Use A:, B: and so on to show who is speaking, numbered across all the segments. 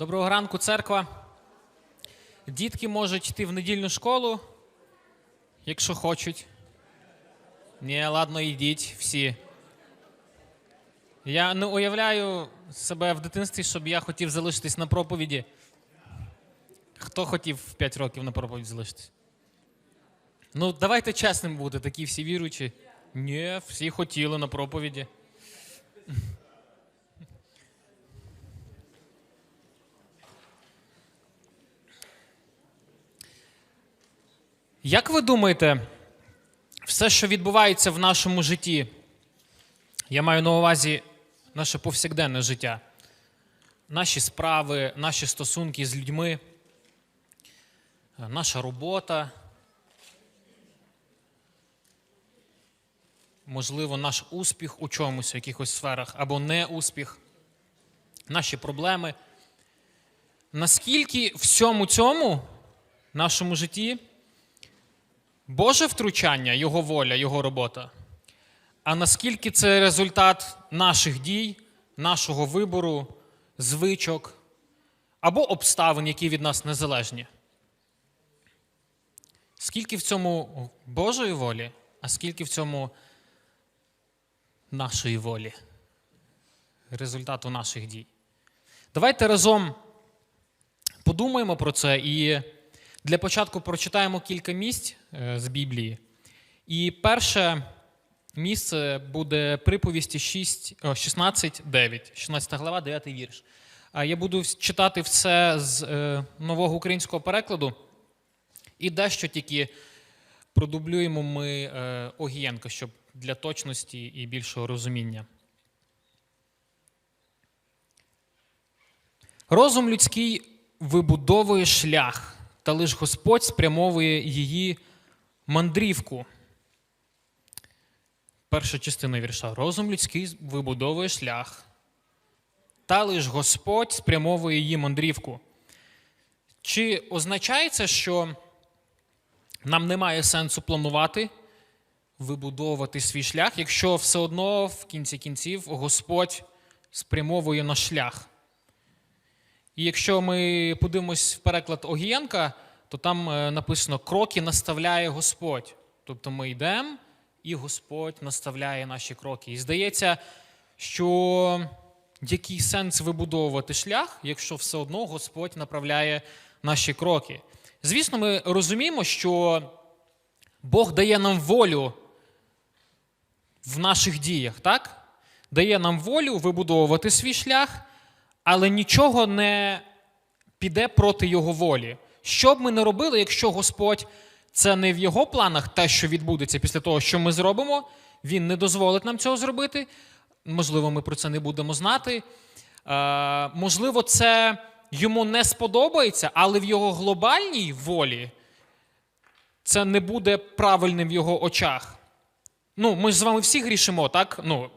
A: Доброго ранку, церква. Дітки можуть йти в недільну школу, якщо хочуть. Ні, ладно, йдіть всі. Я не уявляю себе в дитинстві, щоб я хотів залишитись на проповіді. Хто хотів в 5 років на проповідь залишитись? Ну, давайте чесним бути, такі всі віруючі. Ні, всі хотіли на проповіді. Як ви думаєте, все, що відбувається в нашому житті, я маю на увазі наше повсякденне життя, наші справи, наші стосунки з людьми, наша робота, можливо, наш успіх у чомусь, в якихось сферах, або неуспіх, наші проблеми. Наскільки всьому цьому нашому житті Боже втручання, Його воля, Його робота. А наскільки це результат наших дій, нашого вибору, звичок або обставин, які від нас незалежні? Скільки в цьому Божої волі, а скільки в цьому нашої волі, результату наших дій? Давайте разом подумаємо про це і для початку прочитаємо кілька місць е, з Біблії. І перше місце буде приповісті 6, о, 16, глава, 9 вірш. А я буду читати все з е, нового українського перекладу. І дещо тільки продублюємо ми е, Огієнка, щоб для точності і більшого розуміння. Розум людський вибудовує шлях, та лиш Господь спрямовує її мандрівку. Перша частина вірша. Розум людський вибудовує шлях, та лиш Господь спрямовує її мандрівку. Чи означає це, що нам немає сенсу планувати, вибудовувати свій шлях, якщо все одно в кінці кінців Господь спрямовує наш шлях? І якщо ми подивимось в переклад Огієнка, то там е, написано кроки наставляє Господь. Тобто ми йдемо, і Господь наставляє наші кроки. І здається, що який сенс вибудовувати шлях, якщо все одно Господь направляє наші кроки. Звісно, ми розуміємо, що Бог дає нам волю в наших діях, так? Дає нам волю вибудовувати свій шлях але нічого не піде проти Його волі. Що б ми не робили, якщо Господь це не в його планах, те, що відбудеться після того, що ми зробимо, Він не дозволить нам цього зробити. Можливо, ми про це не будемо знати. Е, можливо, це йому не сподобається, але в його глобальній волі це не буде правильним в його очах. Ну, ми ж з вами всі грішимо, так? Ну,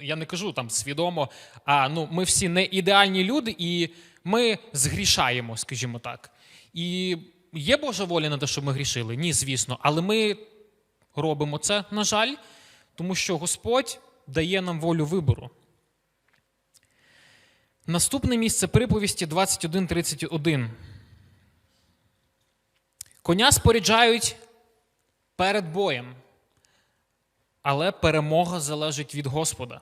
A: я не кажу там свідомо, а ну, ми всі не ідеальні люди, і ми згрішаємо, скажімо так. І є Божа воля на те, щоб ми грішили? Ні, звісно. Але ми робимо це, на жаль, тому що Господь дає нам волю вибору. Наступне місце приповісті 21.31. Коня споряджають перед боєм але перемога залежить від Господа.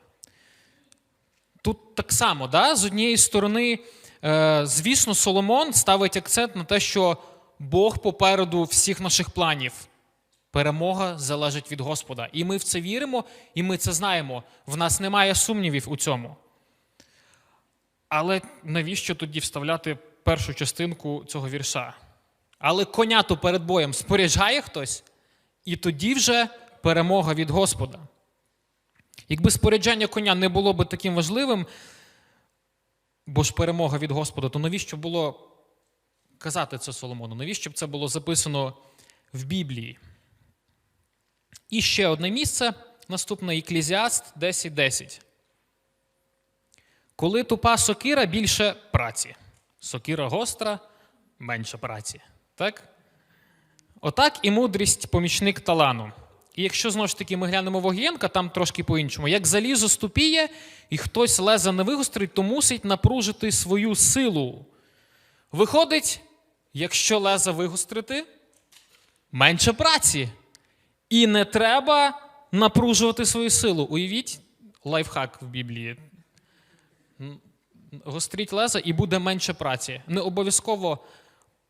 A: Тут так само, да? з однієї сторони, е, звісно, Соломон ставить акцент на те, що Бог попереду всіх наших планів. Перемога залежить від Господа. І ми в це віримо, і ми це знаємо. В нас немає сумнівів у цьому. Але навіщо тоді вставляти першу частинку цього вірша? Але коняту перед боєм споряджає хтось, і тоді вже перемога від Господа. Якби спорядження коня не було б таким важливим, бо ж перемога від Господа, то навіщо було казати це Соломону? Навіщо б це було записано в Біблії? І ще одне місце, наступне Еклізіаст 10.10. 10. Коли тупа сокира більше праці. Сокира гостра, менше праці. Так? Отак і мудрість помічник талану. І якщо знову ж таки ми глянемо Вогієнка, там трошки по-іншому. Як залізо ступіє, і хтось леза не вигострить, то мусить напружити свою силу. Виходить, якщо леза вигострити, менше праці. І не треба напружувати свою силу. Уявіть лайфхак в Біблії. Гостріть леза і буде менше праці. Не обов'язково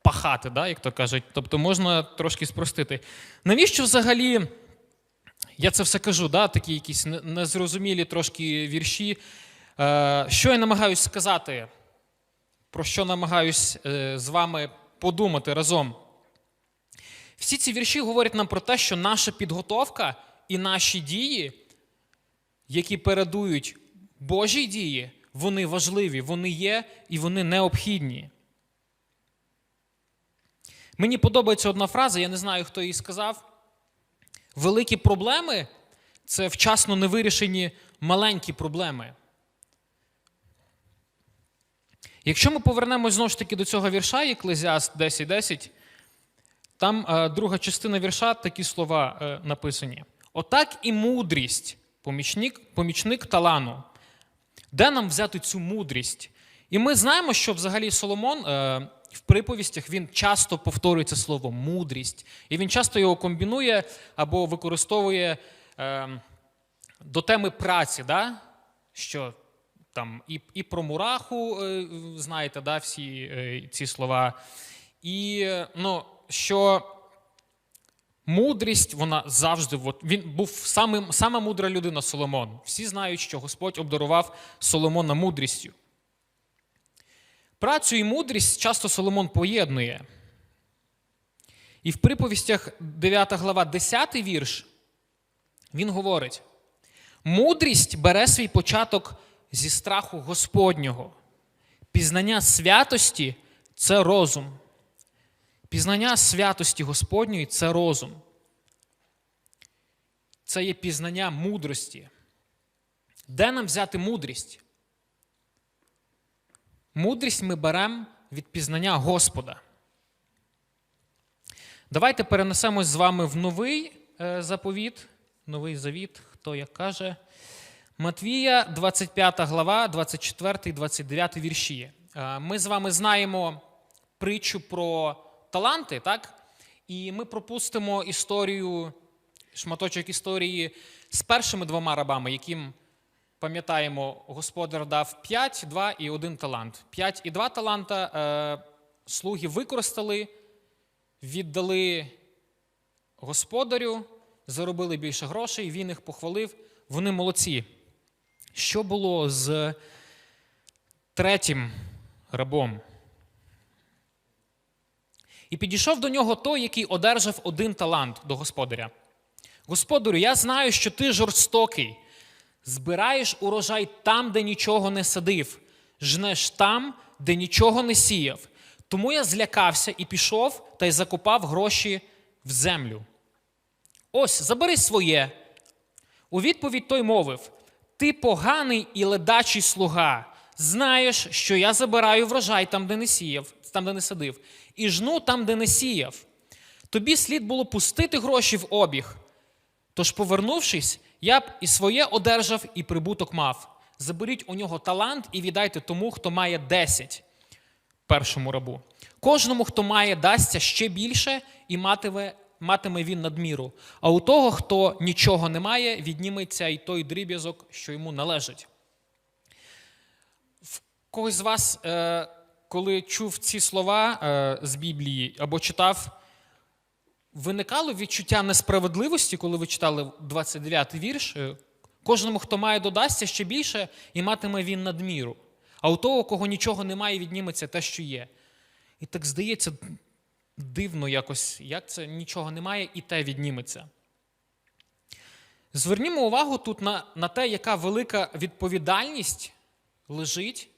A: пахати, да, як то кажуть. Тобто можна трошки спростити. Навіщо взагалі, я це все кажу, да, такі якісь незрозумілі трошки вірші. Е, що я намагаюсь сказати, про що намагаюсь е, з вами подумати разом? Всі ці вірші говорять нам про те, що наша підготовка і наші дії, які передують Божій дії, вони важливі, вони є і вони необхідні. Мені подобається одна фраза, я не знаю, хто її сказав. Великі проблеми це вчасно невирішені маленькі проблеми. Якщо ми повернемось знову ж таки до цього вірша, Єклезіаст 10.10, там е, друга частина вірша такі слова е, написані: Отак і мудрість, помічник, помічник талану. Де нам взяти цю мудрість? І ми знаємо, що взагалі Соломон е, в приповістях він часто повторює це слово мудрість, і він часто його комбінує або використовує е, до теми праці, да? що там і, і про мураху, е, знаєте, да, всі е, ці слова. І ну, що мудрість, вона завжди. От, він був самим, сама мудра людина Соломон. Всі знають, що Господь обдарував Соломона мудрістю. Працю і мудрість часто Соломон поєднує. І в приповістях 9 глава, 10 вірш, він говорить: мудрість бере свій початок зі страху Господнього. Пізнання святості це розум. Пізнання святості Господньої це розум. Це є пізнання мудрості. Де нам взяти мудрість? Мудрість ми беремо від пізнання Господа. Давайте перенесемось з вами в новий е, заповіт, новий завіт, хто як каже. Матвія, 25 глава, 24, 29 вірші. Е, Ми з вами знаємо притчу про таланти, так? І ми пропустимо історію, шматочок історії з першими двома рабами, яким, пам'ятаємо, господар дав 5, 2 і 1 талант. 5 і 2 таланта е, слуги використали, віддали господарю, заробили більше грошей, він їх похвалив. Вони молодці. Що було з третім рабом? І підійшов до нього той, який одержав один талант до господаря. Господарю, я знаю, що ти жорстокий, збираєш урожай там, де нічого не садив, жнеш там, де нічого не сіяв. Тому я злякався і пішов та й закопав гроші в землю. Ось, забери своє. У відповідь той мовив: Ти поганий і ледачий слуга. Знаєш, що я забираю врожай там, де не сіяв, там, де не садив, і жну там, де не сіяв. Тобі слід було пустити гроші в обіг. Тож, повернувшись, я б і своє одержав, і прибуток мав. Заберіть у нього талант і віддайте тому, хто має десять першому рабу. Кожному, хто має, дасться ще більше, і матиме, матиме він надміру. А у того, хто нічого не має, відніметься і той дріб'язок, що йому належить. В когось з вас, е, коли чув ці слова е, з Біблії або читав, виникало відчуття несправедливості, коли ви читали 29-й вірш. Е, Кожному, хто має, додасться ще більше, і матиме він надміру. А у того, кого нічого немає, відніметься те, що є. І так здається, дивно якось, як це нічого немає, і те відніметься. Звернімо увагу тут на, на те, яка велика відповідальність лежить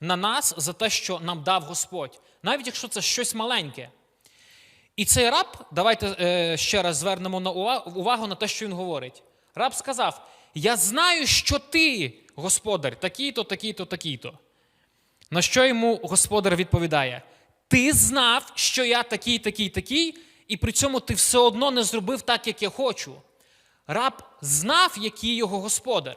A: на нас за те, що нам дав Господь, навіть якщо це щось маленьке. І цей раб, давайте е, ще раз звернемо на увагу, увагу на те, що він говорить. Раб сказав: Я знаю, що ти, господар, такий-то, такий-то, такий-то. На що йому господар відповідає: Ти знав, що я такий, такий, такий, і при цьому ти все одно не зробив так, як я хочу. Раб знав, який його господар.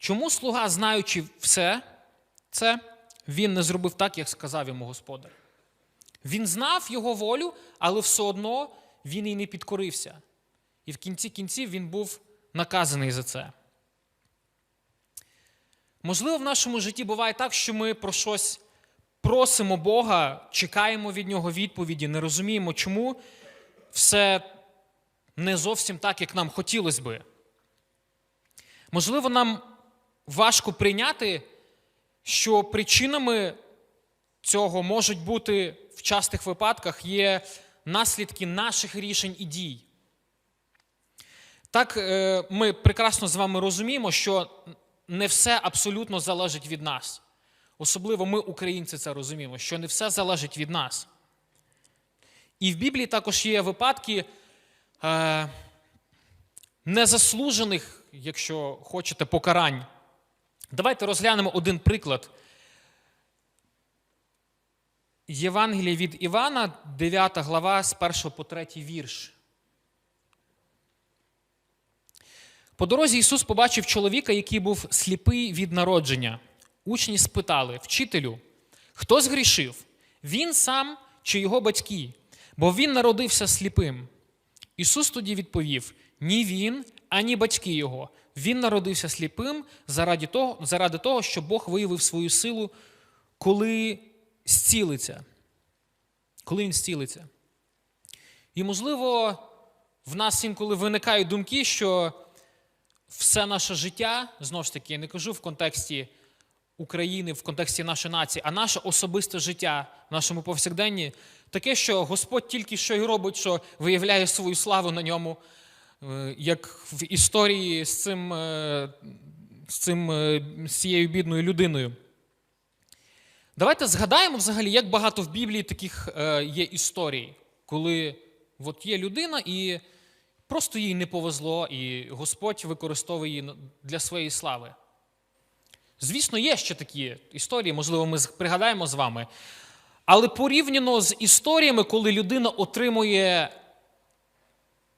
A: Чому слуга, знаючи все це, він не зробив так, як сказав йому господар? Він знав його волю, але все одно він і не підкорився. І в кінці кінців він був наказаний за це. Можливо, в нашому житті буває так, що ми про щось просимо Бога, чекаємо від нього відповіді, не розуміємо, чому все не зовсім так, як нам хотілося би. Можливо, нам важко прийняти, що причинами цього можуть бути в частих випадках є наслідки наших рішень і дій. Так, е, ми прекрасно з вами розуміємо, що не все абсолютно залежить від нас. Особливо ми, українці, це розуміємо, що не все залежить від нас. І в Біблії також є випадки е, незаслужених, якщо хочете, покарань. Давайте розглянемо один приклад. Євангеліє від Івана, 9 глава, з 1 по 3 вірш. По дорозі Ісус побачив чоловіка, який був сліпий від народження. Учні спитали вчителю, хто згрішив? Він сам чи його батьки? Бо він народився сліпим. Ісус тоді відповів: ні він, ані батьки його. Він народився сліпим заради того, заради того, щоб Бог виявив свою силу, коли зцілиться. Коли він зцілиться. І, можливо, в нас інколи виникають думки, що все наше життя, знову ж таки, я не кажу в контексті України, в контексті нашої нації, а наше особисте життя в нашому повсякденні таке, що Господь тільки що й робить, що виявляє свою славу на ньому, як в історії з цим, е, з, цим, е, з цією бідною людиною. Давайте згадаємо взагалі, як багато в Біблії таких є історій, коли от є людина і просто їй не повезло, і Господь використовує її для своєї слави. Звісно, є ще такі історії, можливо, ми пригадаємо з вами. Але порівняно з історіями, коли людина отримує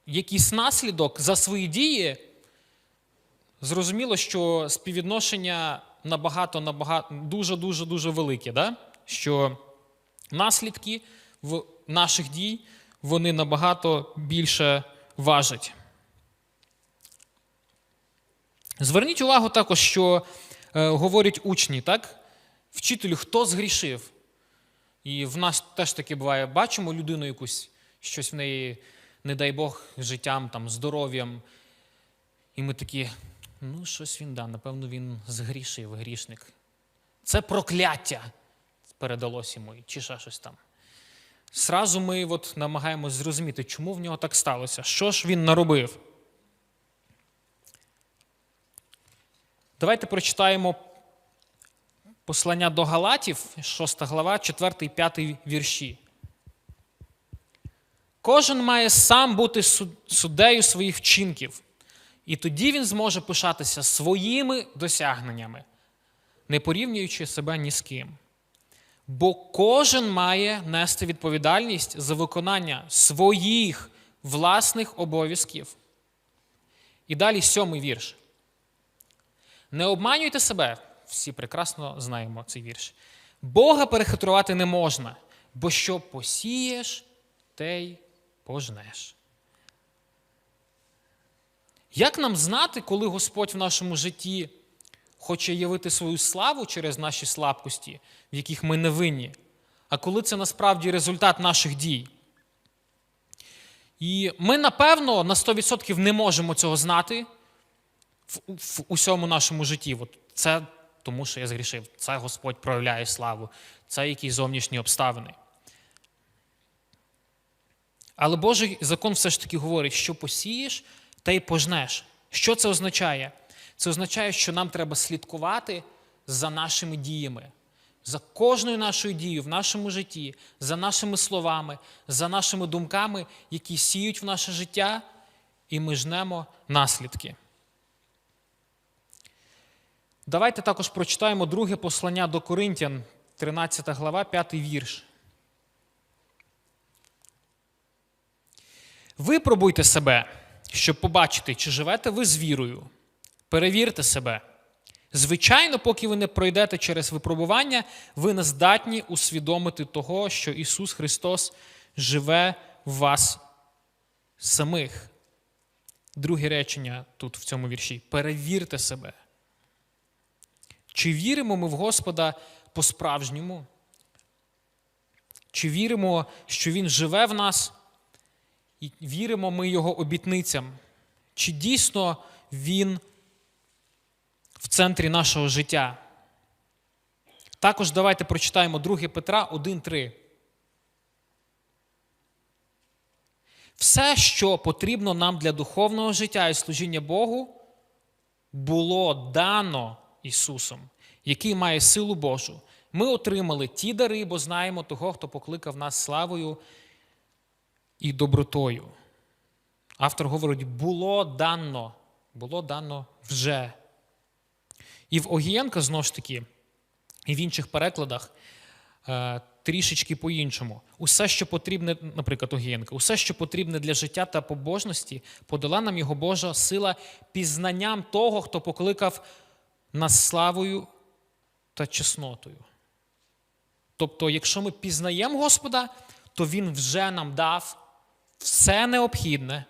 A: якийсь наслідок за свої дії, зрозуміло, що співвідношення набагато, набагато дуже-дуже дуже велике. Да? Що наслідки в наших дій вони набагато більше важать. Зверніть увагу також, що е, говорять учні, так? Вчителю, хто згрішив? І в нас теж таке буває, бачимо людину якусь, щось в неї, не дай Бог, життям, там, здоров'ям. І ми такі, ну, щось він да, напевно, він згрішив, грішник. Це прокляття передалось йому, чи ще щось там. Сразу ми от намагаємось зрозуміти, чому в нього так сталося, що ж він наробив. Давайте прочитаємо послання до Галатів, 6 глава, 4 5 вірші. Кожен має сам бути суддею своїх вчинків, і тоді він зможе пишатися своїми досягненнями, не порівнюючи себе ні з ким. Бо кожен має нести відповідальність за виконання своїх власних обов'язків. І далі сьомий вірш. Не обманюйте себе, всі прекрасно знаємо цей вірш. Бога перехитрувати не можна, бо що посієш, те й пожнеш. Як нам знати, коли Господь в нашому житті хоче явити свою славу через наші слабкості, в яких ми не винні, а коли це насправді результат наших дій? І ми, напевно, на 100% не можемо цього знати в, в усьому нашому житті. От Це тому, що я згрішив. Це Господь проявляє славу, це якісь зовнішні обставини. Але Божий закон все ж таки говорить, що посієш, та й пожнеш. Що це означає? Це означає, що нам треба слідкувати за нашими діями, за кожною нашою дією в нашому житті, за нашими словами, за нашими думками, які сіють в наше життя, і ми жнемо наслідки. Давайте також прочитаємо друге послання до Коринтян, 13 глава, 5 вірш. Випробуйте себе, щоб побачити, чи живете ви з вірою. Перевірте себе. Звичайно, поки ви не пройдете через випробування, ви не здатні усвідомити того, що Ісус Христос живе в вас самих. Друге речення тут в цьому вірші. Перевірте себе. Чи віримо ми в Господа по-справжньому? Чи віримо, що Він живе в нас, і віримо ми Його обітницям? Чи дійсно Він в центрі нашого життя? Також давайте прочитаємо 2 Петра 1.3. Все, що потрібно нам для духовного життя і служіння Богу, було дано Ісусом, який має силу Божу. Ми отримали ті дари, бо знаємо того, хто покликав нас славою і добротою. Автор говорить, було дано, було дано вже. І в Огієнка, знову ж таки, і в інших перекладах е, трішечки по-іншому. Усе, що потрібне, наприклад, Огієнка, усе, що потрібне для життя та побожності, подала нам його Божа сила пізнанням того, хто покликав нас славою та чеснотою. Тобто, якщо ми пізнаємо Господа, то Він вже нам дав все необхідне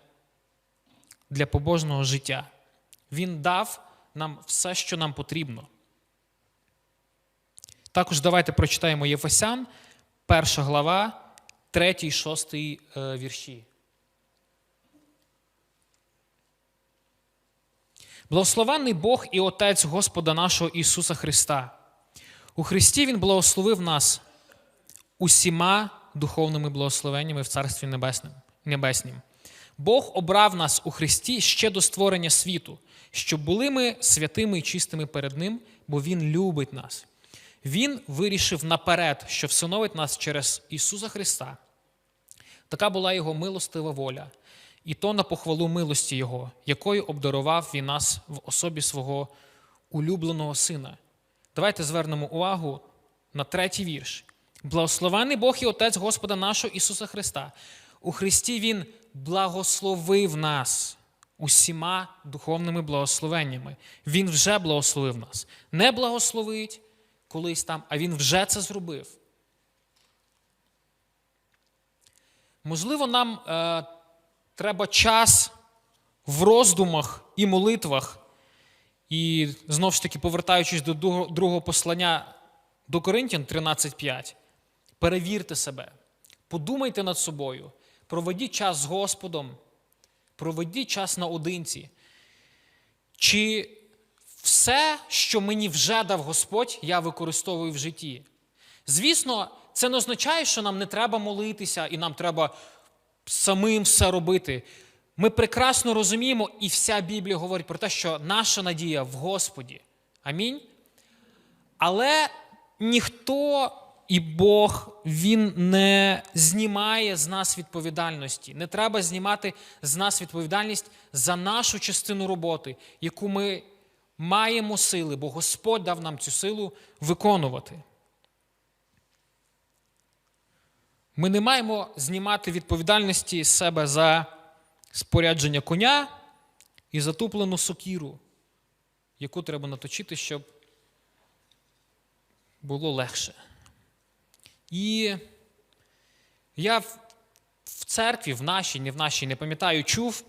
A: для побожного життя. Він дав нам все, що нам потрібно. Також давайте прочитаємо Єфесян, перша глава, 3, 6 вірші. Благословенний Бог і Отець Господа нашого Ісуса Христа. У Христі Він благословив нас усіма духовними благословеннями в Царстві Небесним, Небеснім. Бог обрав нас у Христі ще до створення світу, щоб були ми святими і чистими перед Ним, бо Він любить нас. Він вирішив наперед, що всиновить нас через Ісуса Христа. Така була Його милостива воля, і то на похвалу милості Його, якою обдарував Він нас в особі свого улюбленого Сина. Давайте звернемо увагу на третій вірш. Благословений Бог і Отець Господа нашого Ісуса Христа. У Христі Він благословив нас усіма духовними благословеннями. Він вже благословив нас. Не благословить колись там, а Він вже це зробив. Можливо, нам е, треба час в роздумах і молитвах. І знову ж таки, повертаючись до другого послання до Коринтян 13.5, перевірте себе, подумайте над собою, проведіть час з Господом, проведіть час наодинці. Чи все, що мені вже дав Господь, я використовую в житті? Звісно, це не означає, що нам не треба молитися і нам треба самим все робити. Ми прекрасно розуміємо, і вся Біблія говорить про те, що наша надія в Господі. Амінь. Але ніхто і Бог Він не знімає з нас відповідальності. Не треба знімати з нас відповідальність за нашу частину роботи, яку ми маємо сили, бо Господь дав нам цю силу виконувати. Ми не маємо знімати відповідальності з себе за спорядження коня і затуплену сокіру, яку треба наточити, щоб було легше. І я в церкві, в нашій, не в нашій, не пам'ятаю, чув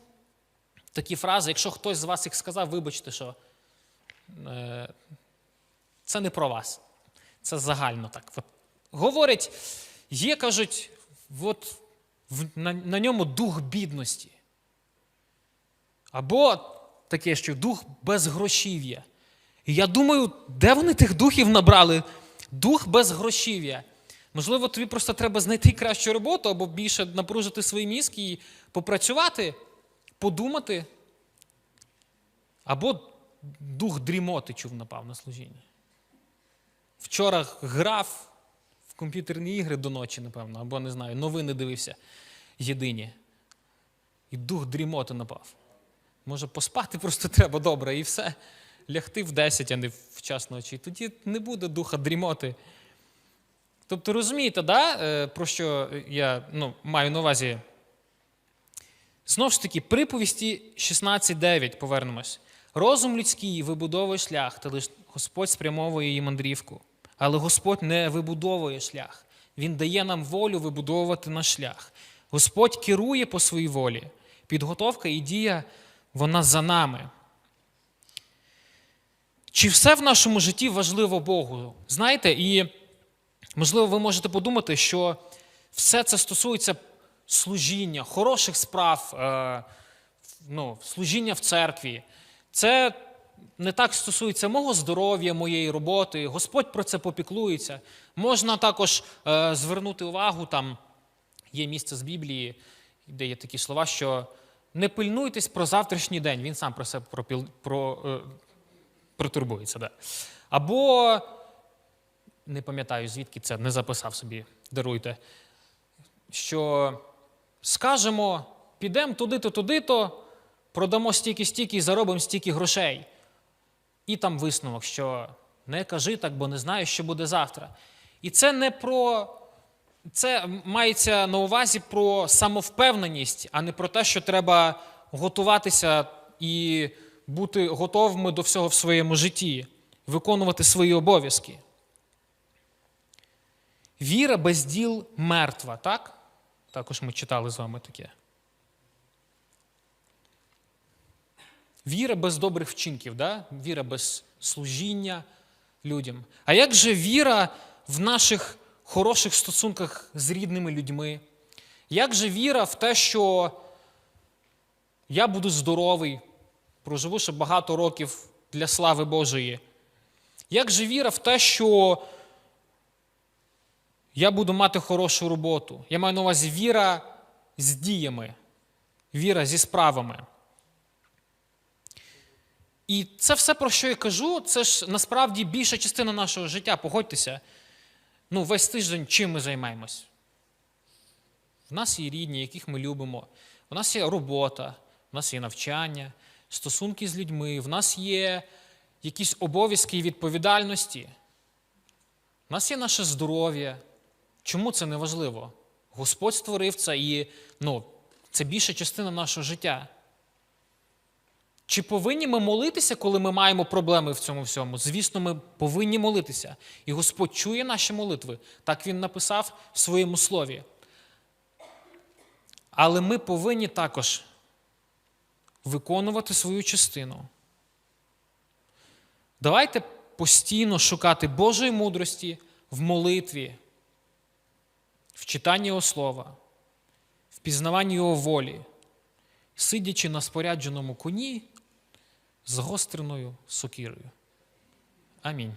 A: такі фрази. Якщо хтось з вас їх сказав, вибачте, що е, це не про вас. Це загально так. От, говорять, є, кажуть, от, на, на ньому дух бідності. Або таке, що дух безгрошів'я. І я думаю, де вони тих духів набрали? Дух безгрошів'я. Можливо, тобі просто треба знайти кращу роботу або більше напружити свої мізки і попрацювати, подумати. Або дух дрімоти чув, напав на служіння. Вчора грав в комп'ютерні ігри до ночі, напевно, або не знаю, новини дивився єдині. І дух дрімоти напав. Може, поспати просто треба добре і все. Лягти в 10, а не в час ночі. Тоді не буде духа дрімоти. Тобто, розумієте, да, про що я ну, маю на увазі? Знову ж таки, приповісті 16.9 повернемось. Розум людський вибудовує шлях, та лише Господь спрямовує її мандрівку. Але Господь не вибудовує шлях. Він дає нам волю вибудовувати наш шлях. Господь керує по своїй волі. Підготовка і дія, вона за нами. Чи все в нашому житті важливо Богу? Знаєте, і можливо, ви можете подумати, що все це стосується служіння, хороших справ, е, ну, служіння в церкві. Це не так стосується мого здоров'я, моєї роботи. Господь про це попіклується. Можна також е, звернути увагу, там є місце з Біблії, де є такі слова, що не пильнуйтесь про завтрашній день. Він сам про себе пропіл, про, е, протурбується. Да. Або не пам'ятаю, звідки це не записав собі, даруйте. Що скажемо, підемо туди-то, туди-то, продамо стільки-стільки і заробимо стільки грошей. І там висновок, що не кажи так, бо не знаю, що буде завтра. І це не про. Це мається на увазі про самовпевненість, а не про те, що треба готуватися і бути готовими до всього в своєму житті, виконувати свої обов'язки. Віра без діл мертва, так? Також ми читали з вами таке. Віра без добрих вчинків, да? віра без служіння людям. А як же віра в наших хороших стосунках з рідними людьми? Як же віра в те, що я буду здоровий, проживу ще багато років для слави Божої? Як же віра в те, що я буду мати хорошу роботу? Я маю на увазі віра з діями, віра зі справами. І це все, про що я кажу, це ж насправді більша частина нашого життя. Погодьтеся. Ну, весь тиждень чим ми займаємось? В нас є рідні, яких ми любимо. У нас є робота, в нас є навчання, стосунки з людьми, в нас є якісь обов'язки і відповідальності. У нас є наше здоров'я. Чому це не важливо? Господь створив це і ну, це більша частина нашого життя. Чи повинні ми молитися, коли ми маємо проблеми в цьому всьому? Звісно, ми повинні молитися. І Господь чує наші молитви. Так Він написав в своєму слові. Але ми повинні також виконувати свою частину. Давайте постійно шукати Божої мудрості в молитві, в читанні Його слова, в пізнаванні Його волі, сидячи на спорядженому коні з гостреною сокірою. Амінь.